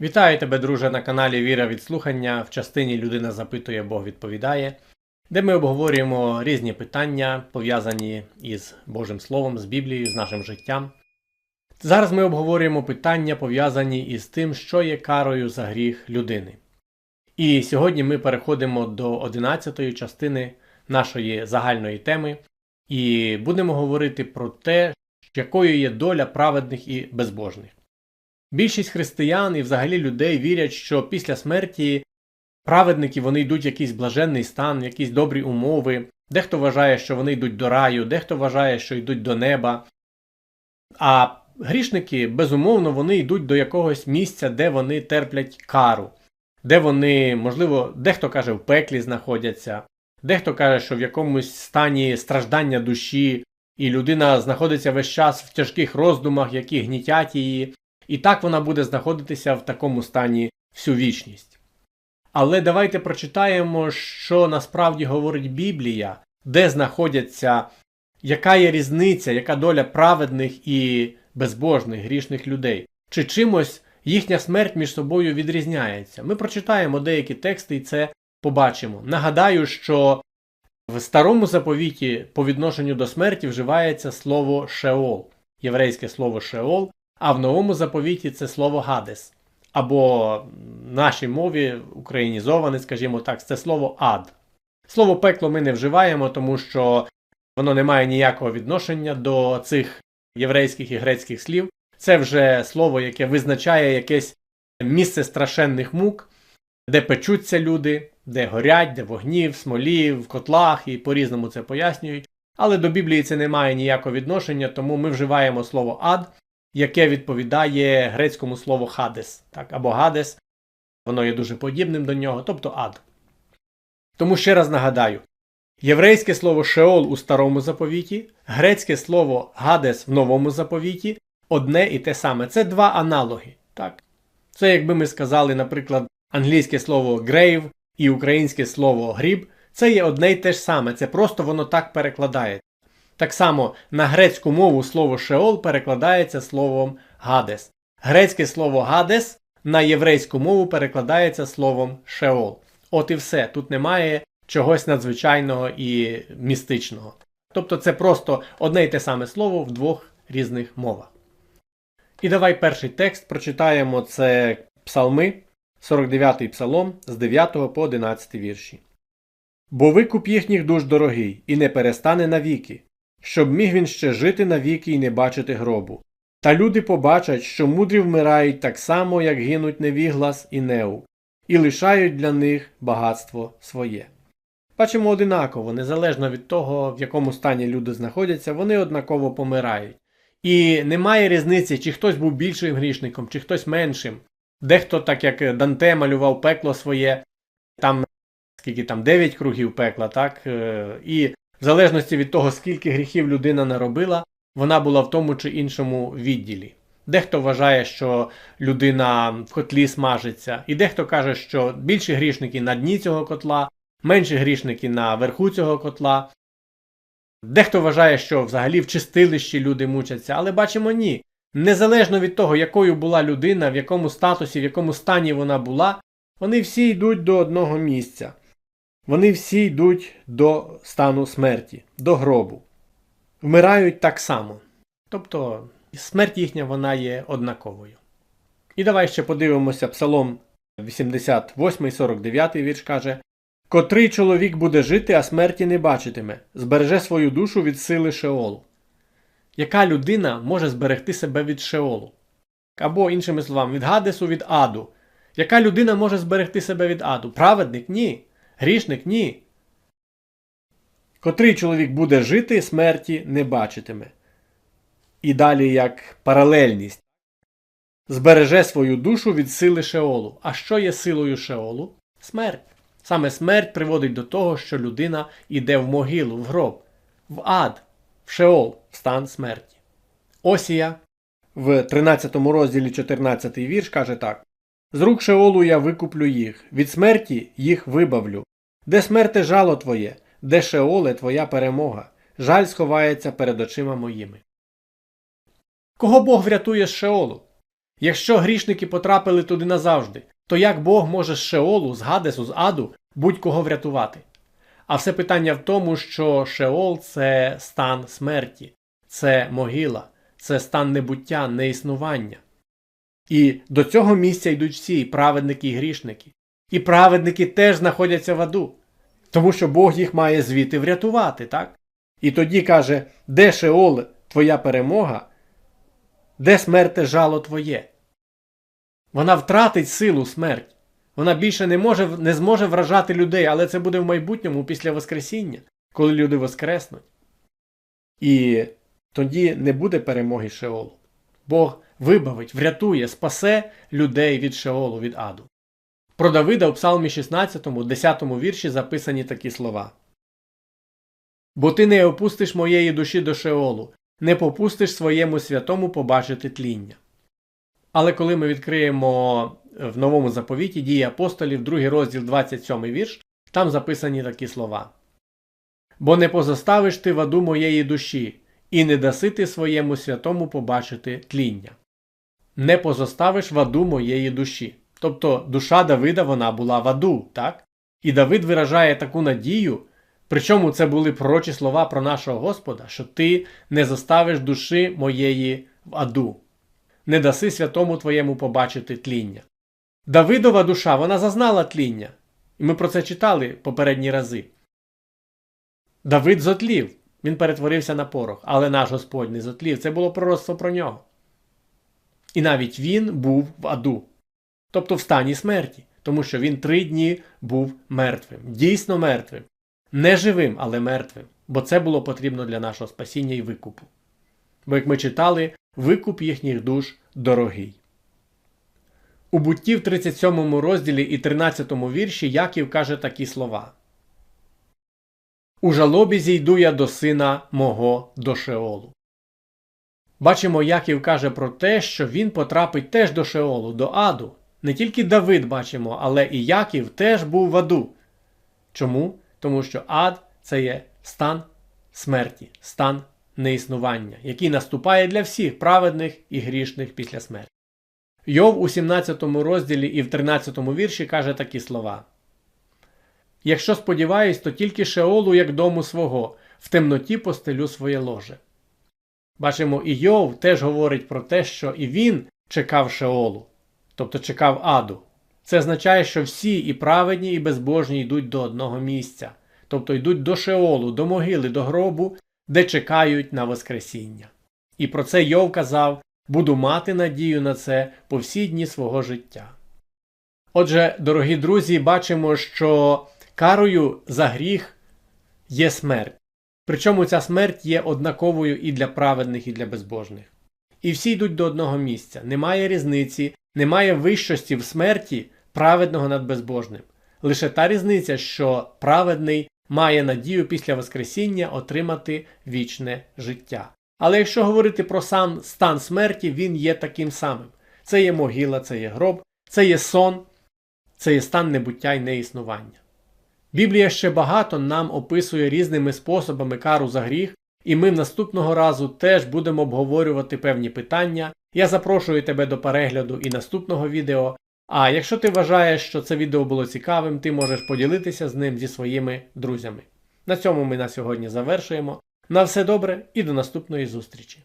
Вітаю тебе, друже, на каналі Віра від слухання в частині Людина запитує, Бог відповідає, де ми обговорюємо різні питання, пов'язані із Божим Словом, з Біблією, з нашим життям. Зараз ми обговорюємо питання, пов'язані із тим, що є карою за гріх людини. І сьогодні ми переходимо до 11-ї частини нашої загальної теми і будемо говорити про те, якою є доля праведних і безбожних. Більшість християн і взагалі людей вірять, що після смерті праведники вони йдуть в якийсь блаженний стан, якісь добрі умови. Дехто вважає, що вони йдуть до раю, дехто вважає, що йдуть до неба. А грішники, безумовно, вони йдуть до якогось місця, де вони терплять кару, де вони, можливо, дехто каже, в пеклі знаходяться, дехто каже, що в якомусь стані страждання душі, і людина знаходиться весь час в тяжких роздумах, які гнітять її. І так вона буде знаходитися в такому стані всю вічність. Але давайте прочитаємо, що насправді говорить Біблія, де знаходяться, яка є різниця, яка доля праведних і безбожних грішних людей, чи чимось їхня смерть між собою відрізняється. Ми прочитаємо деякі тексти і це побачимо. Нагадаю, що в старому заповіті по відношенню до смерті вживається слово Шеол, єврейське слово Шеол. А в новому заповіті це слово Гадес. Або в нашій мові українізоване, скажімо так, це слово ад. Слово пекло ми не вживаємо, тому що воно не має ніякого відношення до цих єврейських і грецьких слів. Це вже слово, яке визначає якесь місце страшенних мук, де печуться люди, де горять, де вогні, в смолі, в котлах і по-різному це пояснюють. Але до Біблії це не має ніякого відношення, тому ми вживаємо слово ад яке відповідає грецькому слову хадес, так, або гадес, воно є дуже подібним до нього, тобто ад. Тому ще раз нагадаю: єврейське слово шеол у старому заповіті, грецьке слово гадес в новому заповіті одне і те саме. Це два аналоги. Так? Це, якби ми сказали, наприклад, англійське слово grave і українське слово гріб, це є одне й те ж саме, це просто воно так перекладає. Так само на грецьку мову слово Шеол перекладається словом Гадес. Грецьке слово Гадес на єврейську мову перекладається словом Шеол. От і все. Тут немає чогось надзвичайного і містичного. Тобто це просто одне й те саме слово в двох різних мовах. І давай перший текст прочитаємо це Псалми, 49-й псалом з 9 по 11 вірші. Бо викуп їхніх душ дорогий, і не перестане навіки щоб міг він ще жити навіки і не бачити гробу. Та люди побачать, що мудрі вмирають так само, як гинуть невіглас і неу, і лишають для них багатство своє. Бачимо одинаково, незалежно від того, в якому стані люди знаходяться, вони однаково помирають. І немає різниці, чи хтось був більшим грішником, чи хтось меншим. Дехто, так як Данте малював пекло своє, там скільки там 9 кругів пекла, так? Е, і в залежності від того, скільки гріхів людина наробила, вона була в тому чи іншому відділі. Дехто вважає, що людина в котлі смажиться, і дехто каже, що більші грішники на дні цього котла, менші грішники на верху цього котла. Дехто вважає, що взагалі в чистилищі люди мучаться, але бачимо ні. Незалежно від того, якою була людина, в якому статусі, в якому стані вона була, вони всі йдуть до одного місця. Вони всі йдуть до стану смерті, до гробу. Вмирають так само. Тобто смерть їхня вона є однаковою. І давай ще подивимося Псалом 88, 49 вірш каже: Котрий чоловік буде жити, а смерті не бачитиме, збереже свою душу від сили Шеолу. Яка людина може зберегти себе від Шеолу? Або, іншими словами, від Гадесу від аду. Яка людина може зберегти себе від аду? Праведник? Ні. Грішник ні. Котрий чоловік буде жити, смерті не бачитиме. І далі як паралельність. Збереже свою душу від сили Шеолу. А що є силою Шеолу? Смерть. Саме смерть приводить до того, що людина йде в могилу, в гроб, в ад, в Шеол, в стан смерті. Осія в 13 розділі 14 вірш каже так з рук Шеолу я викуплю їх, від смерті їх вибавлю. Де смерте жало твоє, де Шеоле твоя перемога, жаль сховається перед очима моїми. Кого Бог врятує з Шеолу? Якщо грішники потрапили туди назавжди, то як Бог може з Шеолу, з Гадесу, з Аду будь-кого врятувати? А все питання в тому, що Шеол це стан смерті, це могила, це стан небуття, неіснування. І до цього місця йдуть всі і праведники і грішники. І праведники теж знаходяться в аду, тому що Бог їх має звідти врятувати, так? І тоді каже, де Шеол, твоя перемога, де смерте жало твоє? Вона втратить силу смерть. Вона більше не, може, не зможе вражати людей, але це буде в майбутньому після Воскресіння, коли люди воскреснуть. І тоді не буде перемоги Шеолу. Бог вибавить, врятує, спасе людей від Шеолу, від аду. Про Давида у Псалмі 16, 10 вірші записані такі слова. Бо ти не опустиш моєї душі до Шеолу, не попустиш своєму святому побачити тління. Але коли ми відкриємо в новому заповіті дії апостолів, другий розділ 27 вірш, там записані такі слова. Бо не позоставиш ти ваду моєї душі, і не даси ти своєму святому побачити тління. Не позоставиш ваду моєї душі. Тобто душа Давида вона була в аду, так? І Давид виражає таку надію, причому це були пророчі слова про нашого Господа, що ти не заставиш душі моєї в аду, не даси святому твоєму побачити тління. Давидова душа вона зазнала тління, і ми про це читали попередні рази. Давид зотлів, він перетворився на порох, але наш Господь не зотлів. Це було пророцтво про нього. І навіть він був в аду, тобто в стані смерті, тому що він три дні був мертвим, дійсно мертвим, не живим, але мертвим, бо це було потрібно для нашого спасіння і викупу. Бо, як ми читали, викуп їхніх душ дорогий. У бутті в 37 розділі і 13 вірші Яків каже такі слова. У жалобі зійду я до сина мого до Шеолу. Бачимо, Яків каже про те, що він потрапить теж до Шеолу, до аду. Не тільки Давид бачимо, але і Яків теж був в аду. Чому? Тому що ад це є стан смерті, стан неіснування, який наступає для всіх праведних і грішних після смерті. Йов у 17 розділі і в 13 вірші каже такі слова. Якщо сподіваюсь, то тільки Шеолу, як дому свого, в темноті постелю своє ложе. Бачимо, і Йов теж говорить про те, що і він чекав Шеолу, тобто чекав аду. Це означає, що всі і праведні, і безбожні йдуть до одного місця, тобто йдуть до Шеолу, до могили, до гробу, де чекають на Воскресіння. І про це Йов казав буду мати надію на це по всі дні свого життя. Отже, дорогі друзі, бачимо, що карою за гріх є смерть. Причому ця смерть є однаковою і для праведних, і для безбожних. І всі йдуть до одного місця. Немає різниці, немає вищості в смерті праведного над безбожним. Лише та різниця, що праведний має надію після Воскресіння отримати вічне життя. Але якщо говорити про сам стан смерті, він є таким самим. Це є могила, це є гроб, це є сон, це є стан небуття й неіснування. Біблія ще багато нам описує різними способами кару за гріх, і ми наступного разу теж будемо обговорювати певні питання. Я запрошую тебе до перегляду і наступного відео. А якщо ти вважаєш, що це відео було цікавим, ти можеш поділитися з ним зі своїми друзями. На цьому ми на сьогодні завершуємо. На все добре і до наступної зустрічі!